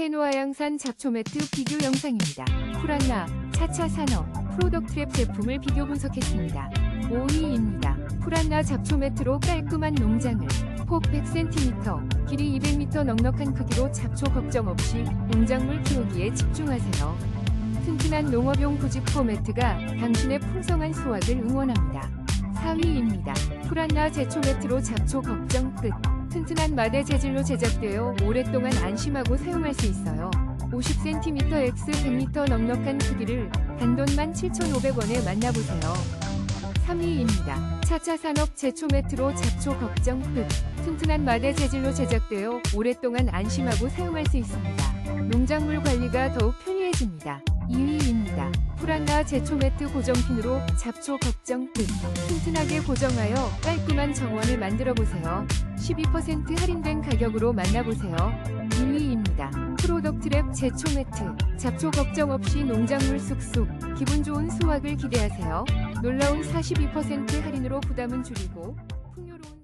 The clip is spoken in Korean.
해노아 양산 잡초 매트 비교 영상입니다. 푸란나, 차차 산업, 프로덕트랩 제품을 비교 분석했습니다. 5위입니다. 푸란나 잡초 매트로 깔끔한 농장을 폭 100cm, 길이 200m 넉넉한 크기로 잡초 걱정 없이 농작물 키우기에 집중하세요. 튼튼한 농업용 부직포 매트가 당신의 풍성한 수확을 응원합니다. 4위입니다. 푸란나 제초 매트로 잡초 걱정 끝. 튼튼한 마대 재질로 제작되어 오랫동안 안심하고 사용할 수 있어요. 50cm x 100m 넉넉한 크기를 단돈만 7,500원에 만나보세요. 3위입니다. 차차 산업 제초 매트로 잡초 걱정 끝. 튼튼한 마대 재질로 제작되어 오랫동안 안심하고 사용할 수 있습니다. 농작물 관리가 더욱 편리해집니다. 2위입니다. 푸란나 제초 매트 고정핀으로 잡초 걱정 끝. 튼튼하게 고정하여 깔끔한 정원을 만들어 보세요. 12% 할인된 가격으로 만나보세요. 2위입니다. 프로덕트랩 제초 매트. 잡초 걱정 없이 농작물 쑥쑥 기분 좋은 수확을 기대하세요. 놀라운 42% 할인으로 부담은 줄이고 풍요로운